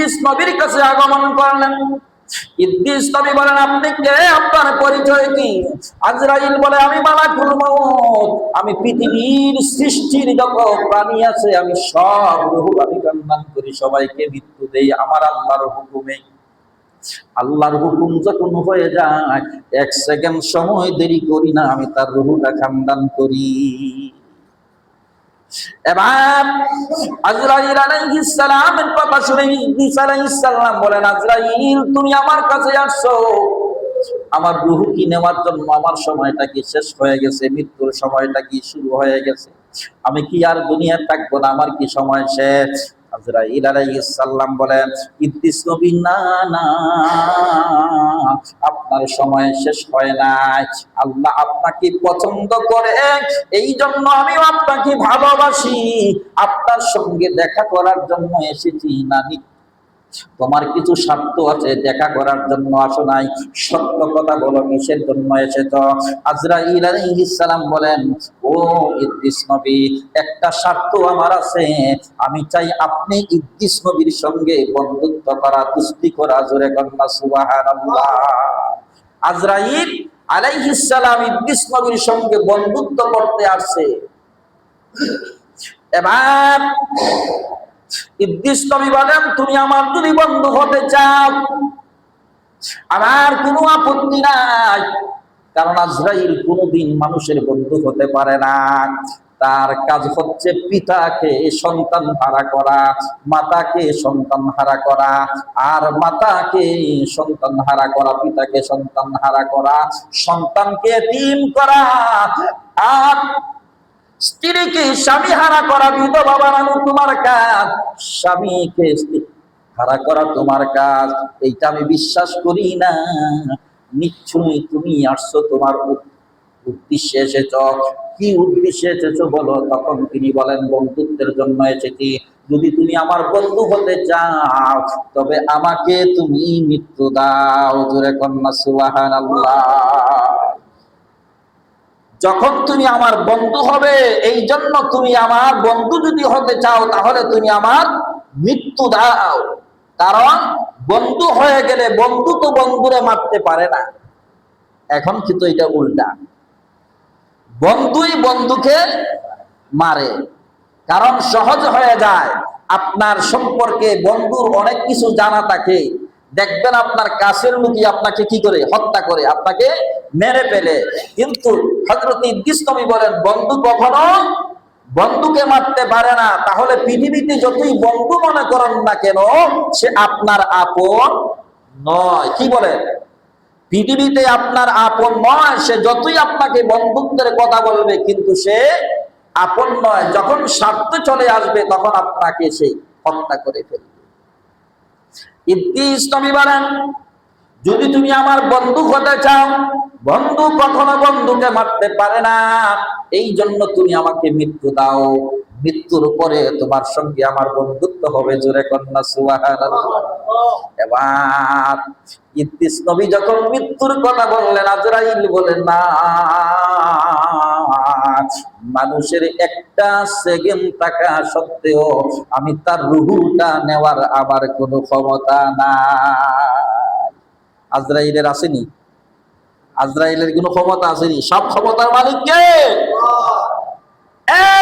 ইদ্রিস নবীর কাছে আগমন করলেন। ইদ্রিস নবী বলেন, আপনি কে? আপনার পরিচয় কি? আজরাইল বলে, আমি মালাকুল আমি পৃথিবীর সৃষ্টির যত প্রাণী আছে, আমি সব রূহ আমি কন্যান করি। সবাইকে মৃত্যু দেই, আমার আল্লাহর হুকুমে। আল্লাহর হুকুম যখন হয়ে যায়, এক সেকেন্ড সময় দেরি করি না, আমি তার রুহুটা খানদান করি। এবার আজরাইল বলেন, আজরাইল, তুমি আমার কাছে আসছো। আমার রুহু কি নেওয়ার জন্য? আমার সময়টা কি শেষ হয়ে গেছে? মৃত্যুর সময়টা কি শুরু হয়ে গেছে? আমি কি আর দুনিয়া থাকব না? আমার কি সময় শেষ? আজরাইল বলেন ইদ্দিস নবী, না না, আপনার সময় শেষ হয় নাই। আল্লাহ আপনাকে পছন্দ করে এই জন্য আমি আপনাকে ভালোবাসি। আপনার সঙ্গে দেখা করার জন্য এসেছি নানি তোমার কিছু স্বার্থ আছে, দেখা করার জন্য আসো নাই। সত্য কথা বলো কিসের জন্য এসেছ? আজরাইল আলাইহিস সালাম বলেন, ও ইদ্রিস নবী, একটা স্বার্থ আমার আছে। আমি চাই আপনি ইদ্রিস নবীর সঙ্গে বন্ধুত্ব করা কুস্তি করা, জোরে কন্যা সুবহানাল্লাহ। আজরাইল আলাইহিস ইদ্রিস নবীর সঙ্গে বন্ধুত্ব করতে আসছে। এবার ইদ্রিস নবী তুমি আমার যদি বন্ধু হতে চাও, আমার কোনো আপত্তি নাই। কারণ আজরাইল কোনোদিন মানুষের বন্ধু হতে পারে না। তার কাজ হচ্ছে পিতাকে সন্তান হারা করা, মাতাকে সন্তান হারা করা, আর মাতাকে সন্তান হারা করা, পিতাকে সন্তান হারা করা, সন্তানকে তিন করা। আর স্ত্রীকে স্বামী হারা করা বিধবা বানানো তোমার কাজ। স্বামীকে হারা করা তোমার কাজ। এইটা আমি বিশ্বাস করি না। নিশ্চয়ই তুমি আসছো তোমার উদ্দেশ্যে এসেছ। কি উদ্দেশ্যে এসেছ বলো? তখন তিনি বলেন, বন্ধুত্বের জন্য এসেছি। যদি তুমি আমার বন্ধু হতে চাও, তবে আমাকে তুমি মৃত্যু দাও। জোরে কন্যা সুবাহান যখন তুমি আমার বন্ধু হবে এই জন্য তুমি আমার বন্ধু যদি হতে চাও, তাহলে তুমি আমার মৃত্যু দাও। কারণ বন্ধু হয়ে গেলে বন্ধু তো বন্ধুরে মারতে পারে না। এখন কিন্তু এটা উল্টা। বন্ধুই বন্ধুকে মারে। কারণ সহজ হয়ে যায়। আপনার সম্পর্কে বন্ধুর অনেক কিছু জানা থাকে। দেখবেন আপনার কাছের লোকই আপনাকে কি করে? হত্যা করে, আপনাকে মেরে ফেলে। কিন্তু হজরত ইদ্দিস বলেন, বন্ধু কখনো বন্ধুকে মারতে পারে না। তাহলে পৃথিবীতে যতই বন্ধু মনে করেন না কেন, সে আপনার আপন নয়। কি বলেন পৃথিবীতে আপনার আপন নয়, সে যতই আপনাকে বন্ধুত্বের কথা বলবে, কিন্তু সে আপন নয়। যখন স্বার্থ চলে আসবে, তখন আপনাকে সে হত্যা করে ফেলবে। ইদ্রিস নবী বলেন, যদি তুমি আমার বন্ধু হতে চাও বন্ধু কখনো বন্ধুকে মারতে পারে না। এই জন্য তুমি আমাকে মৃত্যু দাও। মৃত্যুর পরে তোমার সঙ্গে আমার বন্ধুত্ব হবে জোরে কন্যা এবার ইদ্রিস নবী যখন মৃত্যুর কথা বললেন, আজরাইল বলেন না, মানুষের একটা সেকেন্ড টাকা সত্ত্বেও আমি তার রুহুটা নেওয়ার আবার কোনো ক্ষমতা না আজরাইলের আসেনি। আজরাইলের কোনো ক্ষমতা আসেনি। সব ক্ষমতার মালিক কে?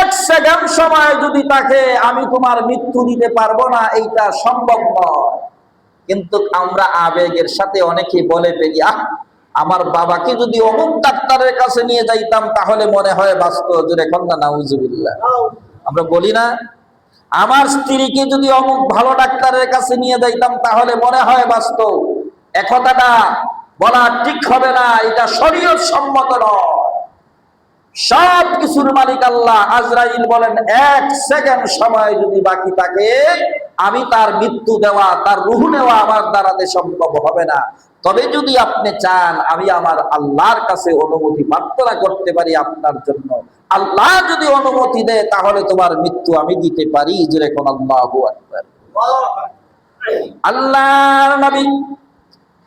এক সেকেন্ড সময় যদি তাকে আমি তোমার মৃত্যু দিতে পারব না, এইটা সম্ভব নয়। কিন্তু আমরা আবেগের সাথে অনেকে বলে ফেলি, আহ, আমার বাবাকে যদি অমুক ডাক্তারের কাছে নিয়ে যাইতাম, তাহলে মনে হয় বাস্তব জোরে কন্যা নাউজুবিল্লাহ। আমরা বলি না, আমার স্ত্রীকে যদি অমুক ভালো ডাক্তারের কাছে নিয়ে যাইতাম, তাহলে মনে হয় বাস্তব একথাটা বলা ঠিক হবে না, এটা শরীয়ত সম্মত সব কিছুর মালিক আল্লাহ আজরাইল বলেন, এক সেকেন্ড সময় যদি বাকি থাকে, আমি তার মৃত্যু দেওয়া, তার রুহু নেওয়া আমার দ্বারাতে সম্ভব হবে না। তবে যদি আপনি চান, আমি আমার আল্লাহর কাছে অনুমতি প্রার্থনা করতে পারি আপনার জন্য। আল্লাহ যদি অনুমতি দেয়, তাহলে তোমার মৃত্যু আমি দিতে পারি যেরকম আল্লাহ আল্লাহর নবী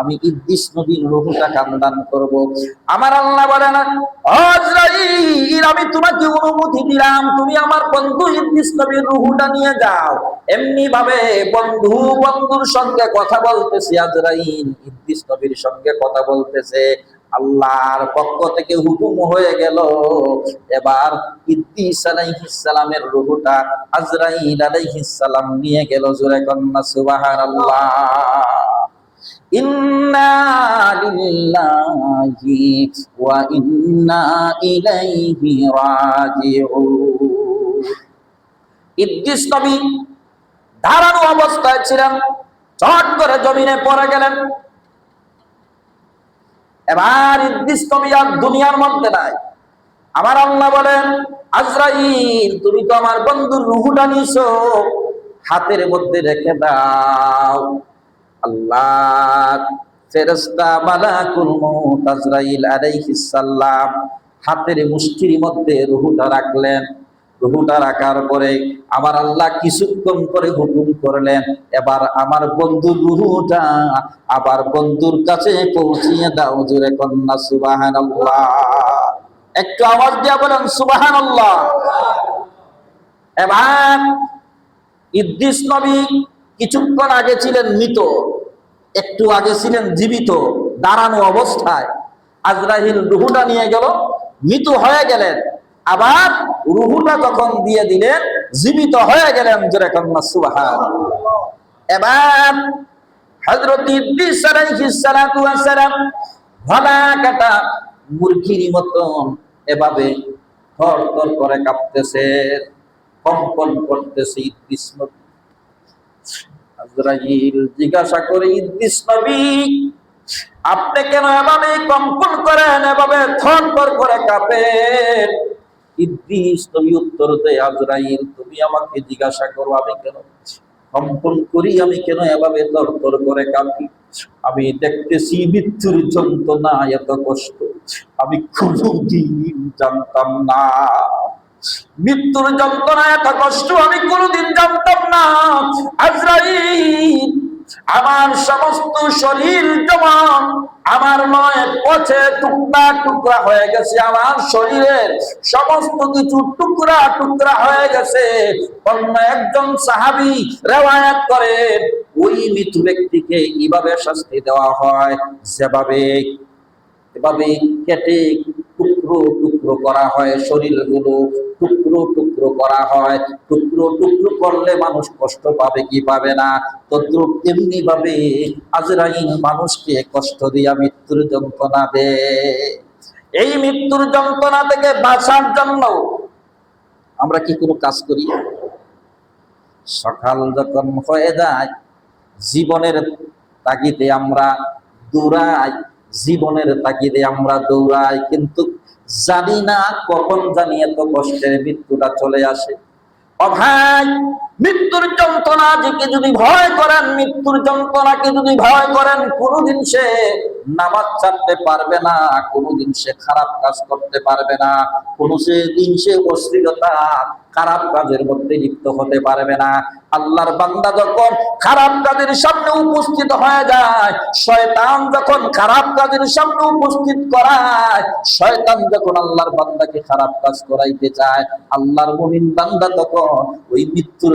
আমি ইদ্দিস নবীর রুহুটা কান্দান করব। আমার আল্লাহ বলে না আজরাইল আমি তোমাকে অনুমতি দিলাম, তুমি আমার বন্ধু ইদ্দিস নবীর রুহুটা নিয়ে যাও। এমনি ভাবে বন্ধু বন্ধুর সঙ্গে কথা বলতেছে আজরাইল ইদ্দিস নবীর সঙ্গে কথা বলতেছে। আল্লাহর পক্ষ থেকে হুকুম হয়ে গেল। এবার ইদ্দিস আলাইহিস সালামের রূহটা আজরাইল আলাইহিস সালাম নিয়ে গেল। জোরে কন্না সুবহানাল্লাহ। দাঁড়ানো অবস্থায় ছিলেন, চট করে জমিনে পড়ে গেলেন। এবার ইদ্দিস নবী আর দুনিয়ার মধ্যে নাই। আমার আল্লাহ বলেন, আজরাইল, তুমি তো আমার বন্ধুর রুহুটা নিছো হাতের মধ্যে রেখে দাও। আল্লাহ ফেরেশতা মালাকুল মউত আজরাইল আলাইহিস সালাম হাতের মুষ্টির মধ্যে রুহুটা রাখলেন। রুহুটা রাখার পরে আমার আল্লাহ কিছুক্ষণ করে হুকুম করলেন, এবার আমার বন্ধুর রুহুটা আবার বন্ধুর কাছে পৌঁছিয়ে দাও জোরে কন্যা সুবাহান একটু আওয়াজ দিয়া বলেন সুবাহান এবার ইদ্দিস নবী কিছুক্ষণ আগে ছিলেন মৃত, একটু আগে ছিলেন জীবিত, দাঁড়ানো অবস্থায়। আজরাহিল রুহুটা নিয়ে গেল, মৃত হয়ে গেলেন। আবার রুহুটা যখন দিয়ে দিলেন, জীবিত হয়ে গেলেন এবার এভাবে করে কাঁপতেছে, কম্পন করতেছে ইদ্রিস নবী আজরাইল জিজ্ঞাসা করে, ইদ্রিস নবী, আপনি কেন এভাবে কম্পন করেন, এভাবে থরথর করে কাঁপেন? ইদ্রিস নবী উত্তর দেয়, আজরাইল, তুমি আমাকে জিজ্ঞাসা করো, আমি কেন কম্পন করি, আমি কেন এভাবে তরতর করে কাঁপি? আমি দেখতেছি মৃত্যুর যন্ত্রণা, এত কষ্ট, আমি কোনোদিন জানতাম না। মৃত্যুর যন্ত্রণা এত কষ্ট আমি কোনোদিন জানতাম না। আজরাইল, আমার সমস্ত শরীর জমান আমার নয় পথে টুকরা টুকরা হয়ে গেছে। আমার শরীরের সমস্ত কিছু টুকরা টুকরা হয়ে গেছে। অন্য একজন সাহাবি রেওয়ায়াত করে, ওই মৃত্যু ব্যক্তিকে এইভাবে শাস্তি দেওয়া হয়? যেভাবে, এভাবে কেটে টুকরো টুকরো করা হয়, শরীরগুলো টুকরো টুকরো করা হয়। টুকরো টুকরো করলে মানুষ কষ্ট পাবে কি পাবে না? তদ্রুপ তেমনি ভাবে আজরাইল মানুষকে কষ্ট দিয়া মৃত্যুর যন্ত্রণা দে। এই মৃত্যুর যন্ত্রণা থেকে বাঁচার জন্য আমরা কি কোনো কাজ করি? সকাল যখন হয়ে যায়, জীবনের তাগিদে আমরা দৌড়াই, জীবনের তাগিদে আমরা দৌড়াই, কিন্তু জানি না কখন জানি এত কষ্টের মৃত্যুটা চলে আসে। অভাই মৃত্যুর যন্ত্রণা যে যদি ভয় করেন, মৃত্যুর যন্ত্রণাকে যদি ভয় করেন, কোনোদিন সে নামাজ ছাড়তে পারবে না, কোনোদিন সে খারাপ কাজ করতে পারবে না, কোনো সে দিন সে অশ্লীলতা খারাপ কাজের মধ্যে লিপ্ত হতে পারবে না। আল্লাহর বান্দা যখন খারাপ কাজের সামনে উপস্থিত হয়ে যায়, শয়তান যখন খারাপ কাজের সামনে উপস্থিত করায়, শয়তান যখন আল্লাহর বান্দাকে খারাপ কাজ করাইতে চায়, আল্লাহর মুমিন বান্দা তখন ওই মৃত্যুর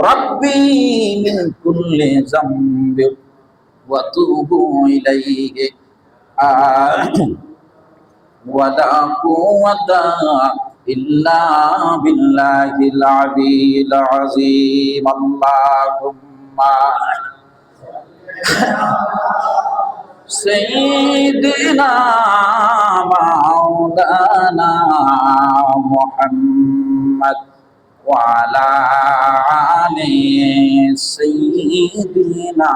ربي من كل ذنب وتوب إليه ولا قوة إلا بالله العلي العظيم اللهم سيدنا مولانا محمد وعلى سيدنا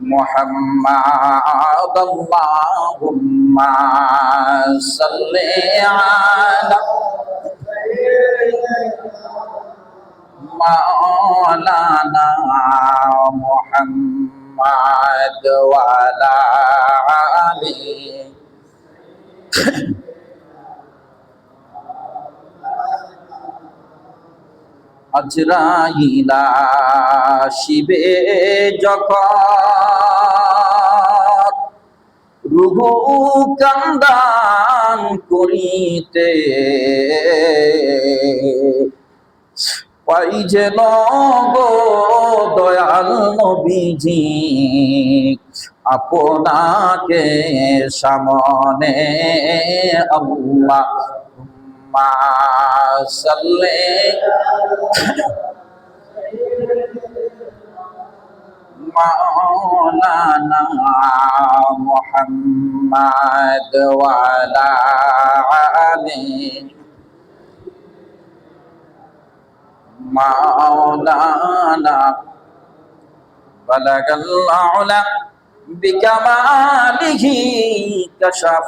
محمد اللهم صل على مولانا محمد وعلى آله আজরাইলা শিবে যখন। রুহু কান্দান করিতে পাই যেন গো দয়াল নবীজি আপনাকে সামনে আল্লাহ صل مولانا محمد وعلى آله مولانا بلغ العلا بكماله كشف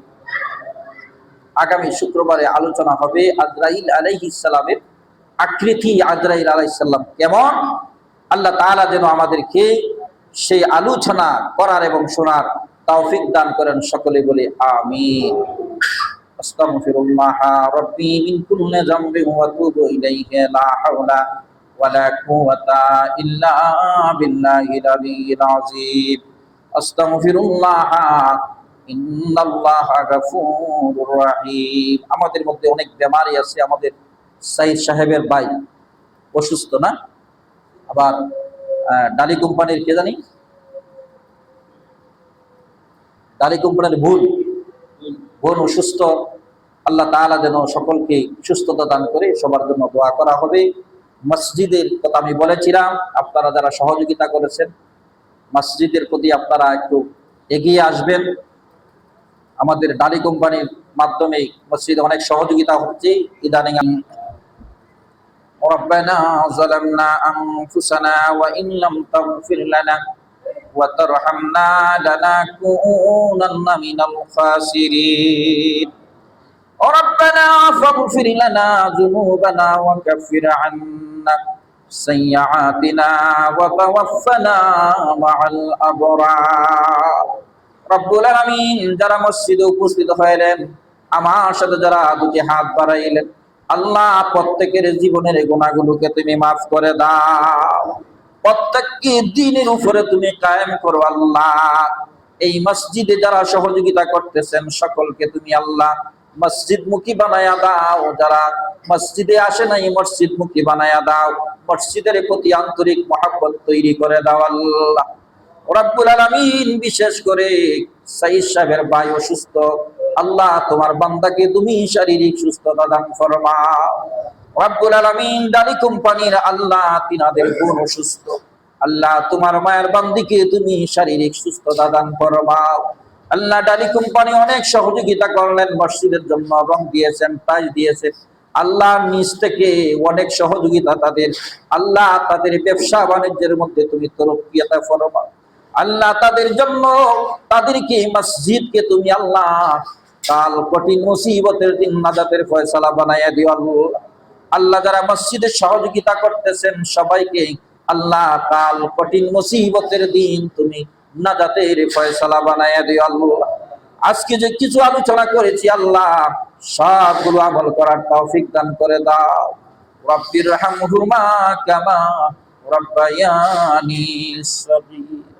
আগামী শুক্রবারে আলোচনা হবে আজরাইল আলাইহিস সালামের আকৃতি আজরাইল আলাইহিস সালাম কেমন? আল্লাহ তাআলা যেন আমাদেরকে সেই আলোচনা করার এবং শোনার তৌফিক দান করেন সকলে বলে আমিন। আস্তাগফিরুল্লাহ রাব্বি মিন কুল্লি যামবিন ওয়া তুবু ইলাইহি লা হাওলা ইল্লা বিল্লাহিল আলিয়্যিল আযীম। আস্তাগফিরুল্লাহ ইন্নাল্লাহা গাফুরুর রহিম আমাদের মধ্যে অনেক বেমারি আছে, আমাদের সাইদ সাহেবের ভাই অসুস্থ না? আবার ডালি কোম্পানির কে জানি? ডালি কোম্পানির ভুল। বোন অসুস্থ। আল্লাহ তাআলা যেন সকলকে সুস্থতা দান করে সবার জন্য দোয়া করা হবে। মসজিদের কথা আমি বলেছিলাম, আপনারা যারা সহযোগিতা করেছেন, মসজিদের প্রতি আপনারা একটু এগিয়ে আসবেন। আমাদের ডালি কোম্পানির মাধ্যমে মসজিদে অনেক সহযোগিতা হচ্ছে ইদানিং ربنا ظلمنا أنفسنا وإن لم تغفر لنا وترحمنا لنكونن من الخاسرين ربنا فاغفر لنا ذنوبنا وكفر عنا سيئاتنا وتوفنا مع الأبرار রব্বুল আলামিন যারা মসজিদে উপস্থিত হইলেন, আমার সাথে যারা দুটি হাত বাড়াইলেন, আল্লাহ প্রত্যেকের জীবনের গুণাগুলোকে তুমি মাফ করে দাও। প্রত্যেককে দিনের উপরে তুমি কায়েম করো আল্লাহ। এই মসজিদে যারা সহযোগিতা করতেছেন, সকলকে তুমি আল্লাহ মসজিদ মুখী বানায়া দাও। যারা মসজিদে আসে নাই মসজিদ মুখী বানায়া দাও। মসজিদের প্রতি আন্তরিক মহাব্বত তৈরি করে দাও আল্লাহ। রব্বুল আলামিন বিশেষ করে সাইদ সাহেবের ভাই অসুস্থ, আল্লাহ তোমার বান্দাকে তুমি শারীরিক সুস্থতা দান ফরমাও। রব্বুল আলামিন ডালি কোম্পানির আল্লাহ তিনাদের গুণ অসুস্থ, আল্লাহ তোমার মায়ের বান্দিকে তুমি শারীরিক সুস্থতা দান ফরমাও। আল্লাহ ডালি কোম্পানি অনেক সহযোগিতা করলেন, মসজিদের জন্য রং দিয়েছেন প্রাইজ দিয়েছেন। আল্লাহ নিজ থেকে অনেক সহযোগিতা তাদের, আল্লাহ তাদের ব্যবসা বাণিজ্যের মধ্যে তুমি তরফিয়াতা ফরমাও। আল্লাহ তাদের জন্য তাদেরকে মসজিদকে তুমি আল্লাহ কাল কঠিন মুসিবতের দিন নাজাতের ফয়সালা বানাইয়া দিও আল্লাহ। আল্লাহ যারা মসজিদে সহযোগিতা করতেছেন সবাইকে আল্লাহ কাল কঠিন মুসিবতের দিন তুমি নাজাতের ফয়সালা বানাইয়া দিও আল্লাহ। আজকে যে কিছু আলোচনা করেছি আল্লাহ, সবগুলো আমল করার তৌফিক দান করে দাও। রব্বির হামহুমা কামা রব্বায়ানি সগীরা।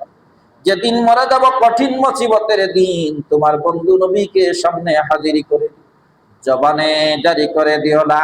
যেদিন মরে যাব কঠিন মুসিবতের দিন, তোমার বন্ধু নবীকে সামনে হাজিরি করে, জবানে জারি করে দিও না